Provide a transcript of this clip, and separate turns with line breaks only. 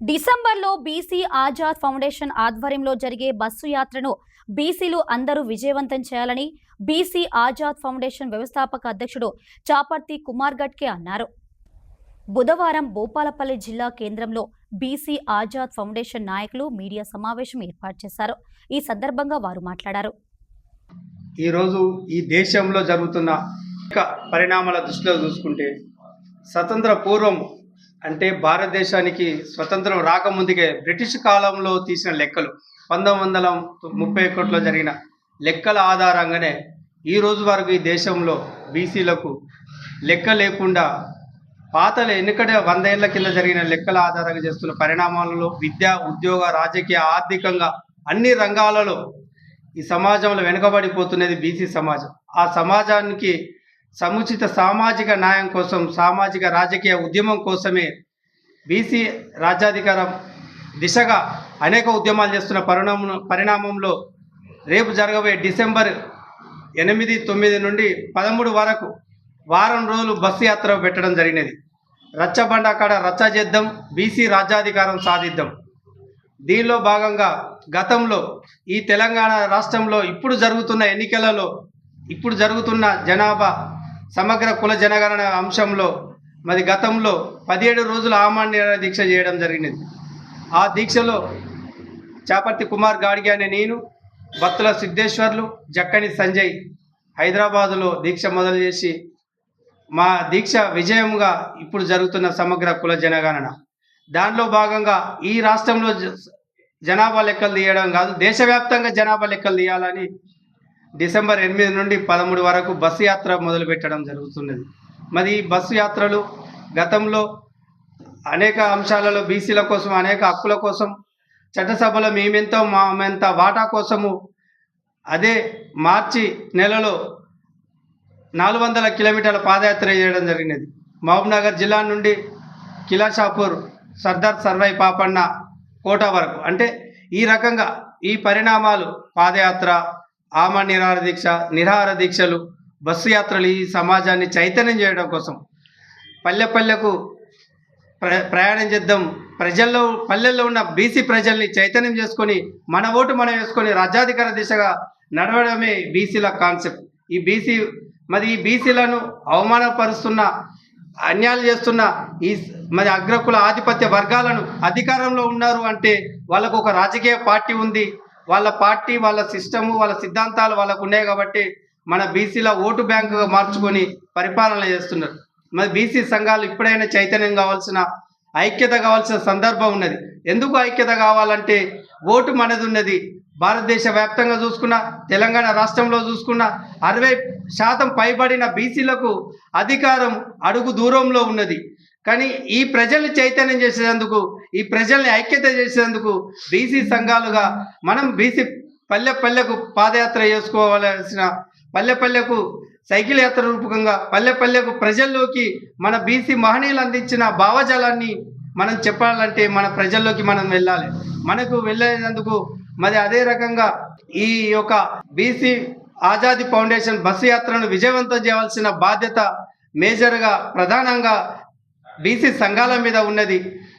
డిసెంబర్లో BC Azad foundation ఆధ్వర్యంలో జరిగే బస్సు యాత్రను బీసీలు అందరూ విజయవంతం చేయాలని బీసీ ఆజాద్ ఫౌండేషన్ వ్యవస్థాపక అధ్యక్షుడు చాపర్తి కుమార్ గట్కే అన్నారు. బుధవారం భూపాలపల్లి జిల్లా కేంద్రంలో బీసీ ఆజాద్ ఫౌండేషన్ నాయకులు మీడియా సమావేశం ఏర్పాటు చేశారు. ఈ సందర్భంగా వారు మాట్లాడారు.
ఈరోజు ఈ దేశంలో జరుగుతున్న పరిణామాల దృష్టిలో చూసుకుంటే స్వతంత్ర పూర్వం అంటే భారతదేశానికి స్వతంత్రం రాకముందుకే బ్రిటిష్ కాలంలో తీసిన లెక్కలు పంతొమ్మిది వందల ముప్పై ఒకటిలో జరిగిన లెక్కల ఆధారంగానే ఈ రోజు వరకు ఈ దేశంలో బీసీలకు లెక్క లేకుండా పాతల ఎన్నికడే వంద ఏళ్ళ కింద జరిగిన లెక్కల ఆధారంగా చేస్తున్న పరిణామాలలో విద్య ఉద్యోగ రాజకీయ ఆర్థికంగా అన్ని రంగాలలో ఈ సమాజంలో వెనుకబడిపోతున్నది బీసీ సమాజం. ఆ సమాజానికి సముచిత సామాజిక న్యాయం కోసం సామాజిక రాజకీయ ఉద్యమం కోసమే బీసీ రాజ్యాధికారం దిశగా అనేక ఉద్యమాలు చేస్తున్న పరిణామం పరిణామంలో రేపు జరగబోయే డిసెంబర్ ఎనిమిది తొమ్మిది నుండి పదమూడు వరకు వారం రోజులు బస్సు యాత్ర పెట్టడం జరిగినది. రచ్చబండ కాడ రచ్చ చేద్దాం బీసీ రాజ్యాధికారం సాధిద్దాం. దీనిలో భాగంగా గతంలో ఈ తెలంగాణ రాష్ట్రంలో ఇప్పుడు జరుగుతున్న ఎన్నికలలో ఇప్పుడు జరుగుతున్న జనాభా సమగ్ర కుల జనగణన అంశంలో మరి గతంలో పదిహేడు రోజులు ఆమాన్య దీక్ష చేయడం జరిగినది. ఆ దీక్షలో చాపర్తి కుమార్ గాడిగి అనే నేను భక్తుల సిద్ధేశ్వర్లు జక్కని సంజయ్ హైదరాబాదులో దీక్ష మొదలు చేసి మా దీక్ష విజయంగా ఇప్పుడు జరుగుతున్న సమగ్ర కుల జనగణన. దానిలో భాగంగా ఈ రాష్ట్రంలో జ- జనాభా లెక్కలు తీయడం కాదు దేశవ్యాప్తంగా జనాభా లెక్కలు తీయాలని డిసెంబర్ ఎనిమిది నుండి పదమూడు వరకు బస్సు యాత్ర మొదలుపెట్టడం జరుగుతున్నది. మరి ఈ బస్సు యాత్రలు గతంలో అనేక అంశాలలో బీసీల కోసం అనేక హక్కుల కోసం చట్టసభలో మేమెంతో మామెంత వాటా కోసము అదే మార్చి నెలలో నాలుగు వందల కిలోమీటర్ల పాదయాత్ర చేయడం జరిగినది. మహబూబ్నగర్ జిల్లా నుండి కిలాషాపూర్ సర్దార్ సర్వై పాపన్న కోట వరకు. అంటే ఈ రకంగా ఈ పరిణామాలు పాదయాత్ర ఆమ నిరాహార దీక్ష నిరాహార దీక్షలు బస్సు యాత్రలు ఈ సమాజాన్ని చైతన్యం చేయడం కోసం. పల్లె పల్లెకు ప్ర ప్రయాణం చేద్దాం. ప్రజల్లో పల్లెల్లో ఉన్న బీసీ ప్రజల్ని చైతన్యం చేసుకొని మన ఓటు మనం వేసుకొని రాజ్యాధికార దిశగా నడవడమే బీసీల కాన్సెప్ట్. ఈ బీసీ మరి ఈ బీసీలను అవమానపరుస్తున్న అన్యాయాలు చేస్తున్న ఈ మరి అగ్రకుల ఆధిపత్య వర్గాలను అధికారంలో ఉన్నారు అంటే వాళ్ళకు ఒక రాజకీయ పార్టీ ఉంది. వాళ్ళ పార్టీ వాళ్ళ సిస్టము వాళ్ళ సిద్ధాంతాలు వాళ్ళకు ఉన్నాయి కాబట్టి మన బీసీల ఓటు బ్యాంకుగా మార్చుకొని పరిపాలన చేస్తున్నారు. మరి బీసీ సంఘాలు ఇప్పుడైనా చైతన్యం కావాల్సిన ఐక్యత కావాల్సిన సందర్భం ఉన్నది. ఎందుకు ఐక్యత కావాలంటే ఓటు మనది ఉన్నది. భారతదేశ వ్యాప్తంగా చూసుకున్న తెలంగాణ రాష్ట్రంలో చూసుకున్న అరవై శాతం పైబడిన బీసీలకు అధికారం అడుగు దూరంలో ఉన్నది. కానీ ఈ ప్రజల్ని చైతన్యం చేసేందుకు ఈ ప్రజల్ని ఐక్యత చేసేందుకు బీసీ సంఘాలుగా మనం బీసీ పల్లె పల్లెకు పాదయాత్ర చేసుకోవాల్సిన పల్లె పల్లెకు సైకిల్ యాత్ర రూపకంగా పల్లె పల్లెకు ప్రజల్లోకి మన బీసీ మహనీయులు అందించిన భావజాలాన్ని మనం చెప్పాలంటే మన ప్రజల్లోకి మనం వెళ్ళాలి. మనకు వెళ్ళేందుకు మరి అదే రకంగా ఈ యొక్క బీసీ ఆజాదీ ఫౌండేషన్ బస్సు యాత్రను విజయవంతం చేయాల్సిన బాధ్యత మేజర్గా ప్రధానంగా బీసీ సంఘాల మీద ఉన్నది.